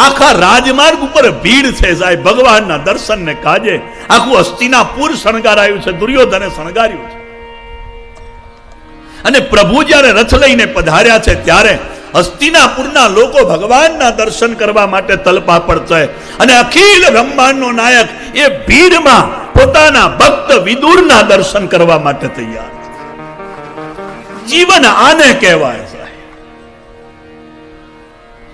આખા રાજમાર્ગ ઉપર ભીડ છે સાહેબ, ભગવાનના દર્શનને કાજે આખું અસ્થિનાપુર શણગારાયું છે, દુર્યોધને શણગાર્યું છે. અને પ્રભુ જ્યારે રથ લઈને પધાર્યા છે, ત્યારે હસ્તિનાપુરના લોકો ભગવાનના દર્શન કરવા માટે તલપાપડ છે અને અખિલ બ્રહ્માંડનો નાયક એ ભીડમાં પોતાના ભક્ત વિદુરના દર્શન કરવા માટે તૈયાર જીવન આને કહેવાય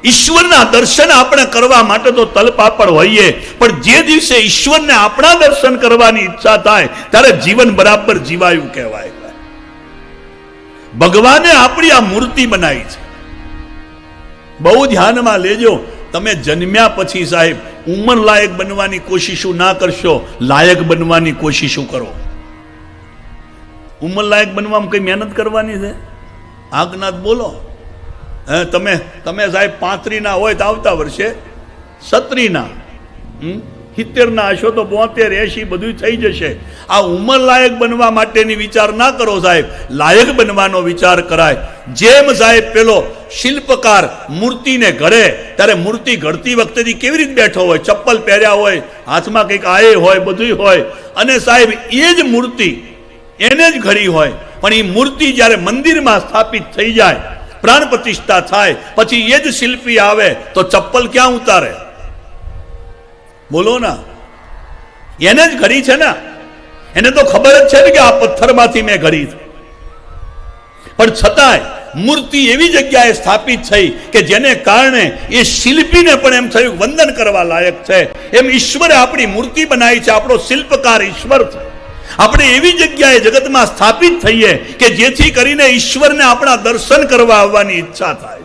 ઈશ્વરના દર્શન આપણે કરવા માટે તો તલપાપડ હોઈએ. પણ જે દિવસે ઈશ્વરને આપણા દર્શન કરવાની ઈચ્છા થાય, ત્યારે જીવન બરાબર જીવાયું કહેવાય. ભગવાને આપણી આ મૂર્તિ બનાવી છે. બહુ ધ્યાનમાં લેજો, તમે જન્મ્યા પછી સાહેબ, ઉંમર લાયક બનવાની કોશિશો ના કરશો, લાયક બનવાની કોશિશો કરો. ઉંમર લાયક બનવામાં કઈ મહેનત કરવાની છે? આગનાથ બોલો. તમે તમે સાહેબ પાંત્રીના હોય તો આવતા વર્ષે, સત્રીના સિત્તેરના હશો તો બોતેર એસી બધું થઈ જશે. આ ઉંમર લાયક બનવા માટેની વિચાર ના કરો સાહેબ. લાયક બનવાનો વિચાર કરાય. જેમ સાહેબ પેલો શિલ્પકાર મૂર્તિને ઘડે ત્યારે મૂર્તિ ઘડતી વખતેથી કેવી રીતે બેઠો હોય? ચપ્પલ પહેર્યા હોય, હાથમાં કંઈક આયે હોય બધું હોય. અને સાહેબ, એ જ મૂર્તિ, એને જ ઘડી હોય. પણ એ મૂર્તિ જ્યારે મંદિરમાં સ્થાપિત થઈ જાય પ્રાણ પ્રતિષ્ઠા થાય, પછી એ જ શિલ્પી આવે, તો ચપ્પલ ક્યાં ઉતારે? બોલો ના. એને જ ઘડી છે ને. એને તો ખબર જ છે ને કે આ પથ્થરમાંથી મેં ઘડી પણ છતાંય મૂર્તિ એવી જગ્યાએ સ્થાપિત થઈ કે જેને કારણે એ શિલ્પીને પણ એમ થયું વંદન કરવા લાયક છે. એમ ઈશ્વરે આપણી મૂર્તિ બનાવી છે. આપણો શિલ્પકાર ઈશ્વર છે. આપણે એવી જગ્યાએ જગતમાં સ્થાપિત થઈએ કે જેથી કરીને ઈશ્વરને આપણા દર્શન કરવા આવવાની ઈચ્છા થાય.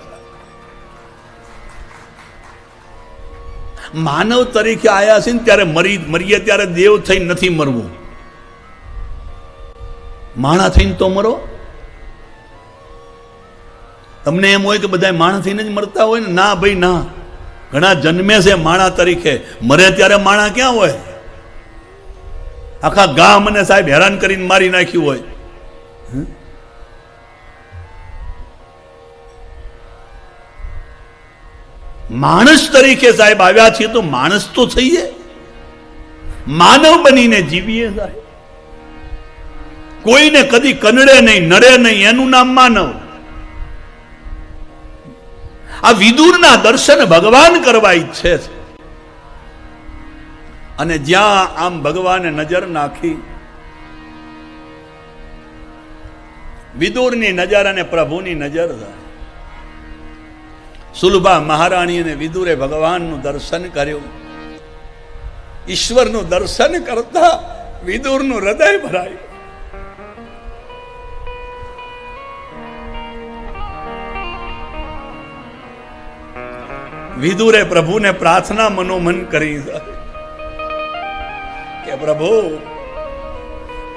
માનવ તરીકે આયા છે ને ત્યારે મરી, મરીએ ત્યારે દેવ થઈ નથી મરવું. માણા થઈને તો મરો. તમને એમ હોય કે બધા માણા થઈને જ મરતા હોય ને? ના ભાઈ, ના. ઘણા જન્મે છે માણા તરીકે. મરે ત્યારે માણા ક્યાં હોય? આખા ગામ અને સાહેબ હેરાન કરીને મારી નાખ્યું હોય. માણસ તરીકે સાહેબ આવ્યા છીએ તો માણસ તો થઈએ. માનવ બનીને જીવીએ સાહેબ. કોઈને કદી કનડે નહીં, નડે નહીં, એનું નામ માનવ. આ વિદુરના દર્શન ભગવાન કરવા ઈચ્છે છે. અને જ્યાં આમ ભગવાને નજર નાખી, વિદુરની નજર અને પ્રભુની નજર સુલભા મહારાણી અને વિદુરે ભગવાનનું દર્શન કર્યું. ઈશ્વરનું દર્શન કરતા વિદુરનું હૃદય ભરાયું. વિદુરે પ્રભુને પ્રાર્થના મનોમન કરી. કે પ્રભુ,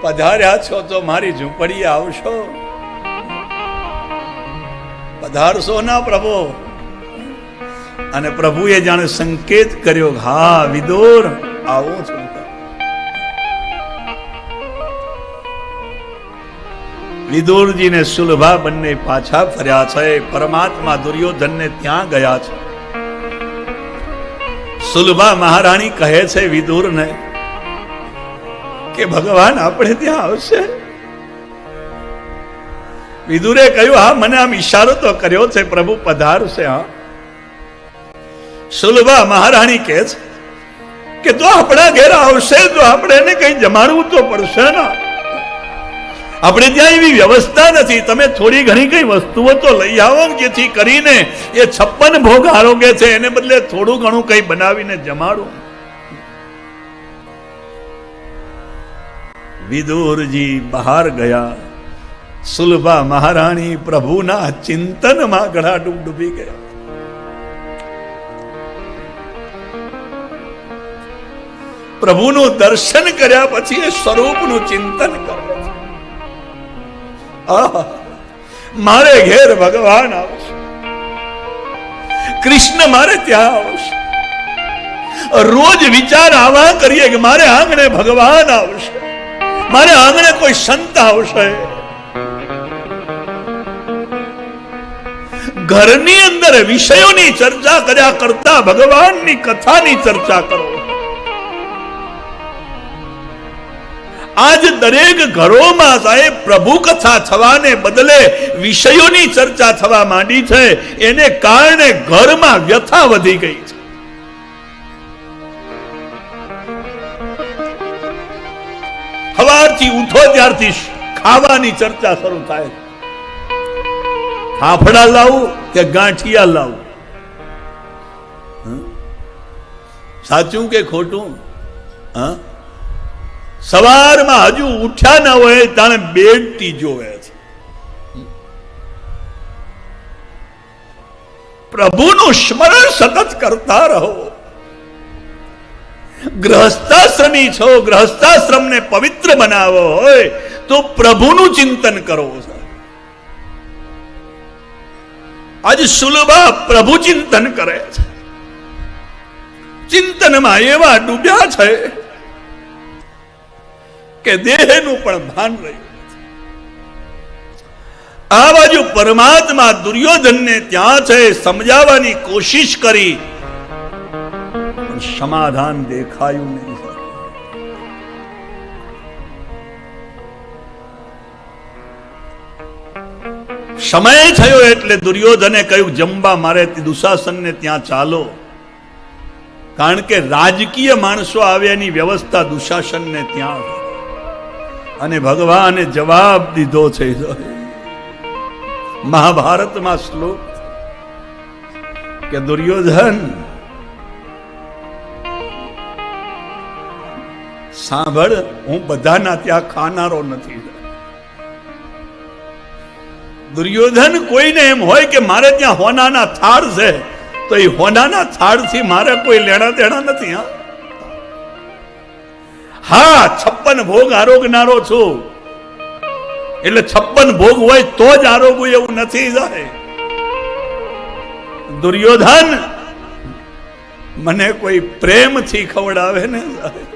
પધાર્યા છો તો મારી ઝૂંપડીએ આવશો. પધારશો ના પ્રભુ. અને પ્રભુએ જાણે સંકેત કર્યો હા, વિદુર, આવું છું. વિદુરજીને સુલભા બંને પાછા ફર્યા છે. પરમાત્મા દુર્યોધનને ત્યાં ગયા છે. સુલભા મહારાણી કહે છે, વિદુરને કે ભગવાન આપણે ત્યાં આવશે? વિદુરે કહ્યું, હા, મને આમ ઈશારો તો કર્યો છે, પ્રભુ પધારશે, હા. સુલભા મહારાણી કહે છે કે, તો આપણા ઘેર આવશે, તો આપણે એને કઈ જમાડવું તો પડશે ને. આપણે ત્યાં એવી વ્યવસ્થા નથી. તમે થોડી ઘણી કઈ વસ્તુઓ તો લઈ આવો જેથી કરીને એ છપ્પન ભોગ આરોગ્ય છે, એને બદલે થોડું ઘણું કઈ બનાવીને જમાડું. વિદુરજી બહાર ગયા સુલભા મહારાણી પ્રભુના ચિંતનમાં ગળા ડૂબ ડૂબી ગયા પ્રભુનું દર્શન કર્યા પછી એ સ્વરૂપનું ચિંતન કરે છે આહા, મારે ઘેર ભગવાન આવશે કૃષ્ણ મારે ત્યાં આવશે રોજ વિચાર આવા કરીએ કે મારે આંગણે ભગવાન આવશે મારે આંગણે કોઈ સંત આવશે? ઘરની અંદર વિષયોની ચર્ચા કર્યા કરતા ભગવાનની કથાની ચર્ચા કરો. આજ દરેક ઘરોમાં સાહેબ પ્રભુ કથા થવાને બદલે વિષયોની ચર્ચા થવા માંડી છે. એને કારણે ઘરમાં વ્યથા વધી ગઈ છે. સવારથી ઉઠો ત્યારથી ખાવાની ચર્ચા શરૂ થાય. ફાફડા લાવું કે ગાંઠિયા લાવું? સાચું કે ખોટું? હા? સવારમાં હજુ ઉઠ્યા ના હોય તાણે બેડતી જોવે છે. પ્રભુનું સ્મરણ સતત કરતા રહો. ગ્રહસ્થાશ્રમી છો, ગ્રહસ્થાશ્રમને પવિત્ર બનાવો હોય, તો પ્રભુનું ચિંતન કરો આજે સુલભા પ્રભુ ચિંતન કરે છે. ચિંતનમાં એવા ડૂબ્યા છે કે દેહનું પણ ભાન રહ્યું આ બાજુ પરમાત્મા દુર્યોધનને ત્યાં છે, સમજાવવાની કોશિશ કરી સમાધાન દેખાયું નહીં. સમય થયો એટલે દુર્યોધને કહ્યું જમવા મારે દુશાસનને ત્યાં ચાલો. કારણ કે રાજકીય માણસો આવ્યાની વ્યવસ્થા દુશાસનને ત્યાં અને ભગવાને જવાબ દીધો છે મહાભારતમાં શ્લોક કે દુર્યોધન સાંભળ, હું બધાના ત્યાં ખાનારો નથી. દુર્યોધન કોઈને એમ હોય કે મારે ત્યાં હોનાના થાળ છે, તો એ હોનાના થાળથી મારે કોઈ લેણા દેણા નથી, હા? હા, છપ્પન ભોગ આરોગનારો છું. એટલે છપ્પન ભોગ હોય તો જ આરોગવું એવું નથી જાય દુર્યોધન, મને કોઈ પ્રેમથી ખવડાવે ને સાહેબ.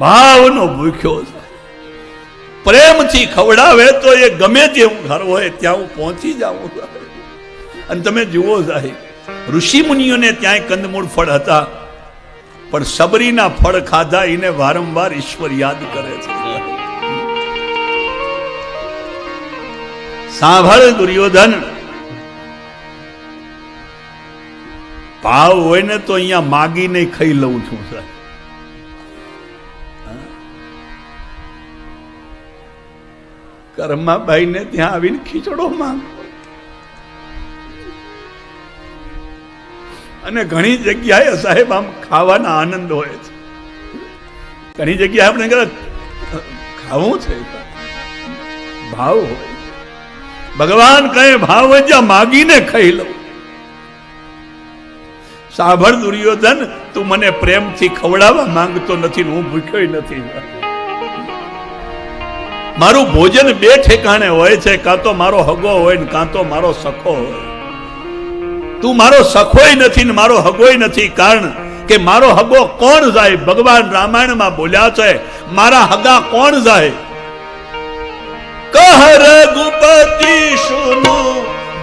ભાવનો ભૂખ્યો છે. પ્રેમથી ખવડાવે તો એ ગમે તેવું ઘર હોય, ત્યાં હું પહોંચી જાઉં. અને તમે જુઓ સાહેબ ઋષિ મુનિઓને ત્યાંય કંદમૂળ ફળ હતા, પણ સબરીના ફળ ખાધા એને વારંવાર ઈશ્વર યાદ કરે છે. સાંભળ દુર્યોધન, ભાવ હોય ને તો અહીંયા માગીને ખાઈ લઉં છું, સાહેબ. કરમાભાઈ ને ત્યાં આવીને ખીચડો માંગ. અને ઘણી જગ્યાએ સાહેબ આમ ખાવાના આનંદ હોય છે. ઘણી જગ્યાએ આપણે કહે, ખાવું છે ભાવ હોય ભગવાન કહે ભાવ જ્યાં માગીને ખાઈ લઉં. સાંભળ દુર્યોધન તું મને પ્રેમથી ખવડાવવા માંગતો નથી હું ભૂખ્યો નથી. મારું ભોજન બે ઠેકાણે હોય છે, કાં તો મારો હગો હોય ને કાં તો મારો સખો હોય. તું મારો સખોય નથી ને મારો હગોય નથી, કારણ કે મારો હગો કોણ જાય? ભગવાન રામાયણમાં બોલ્યા છે, મારા હગા કોણ જાય? કહ રઘુપતિ સુનો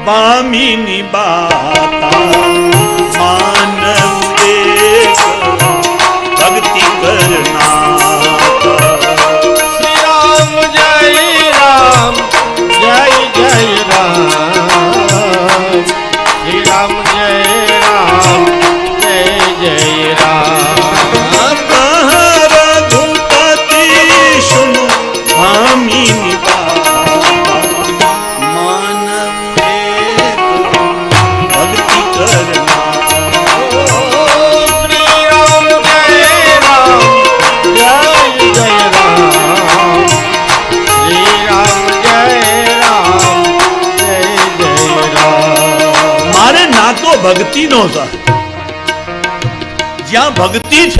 પામીની બાતા છે જ્યાં ભક્તિ છે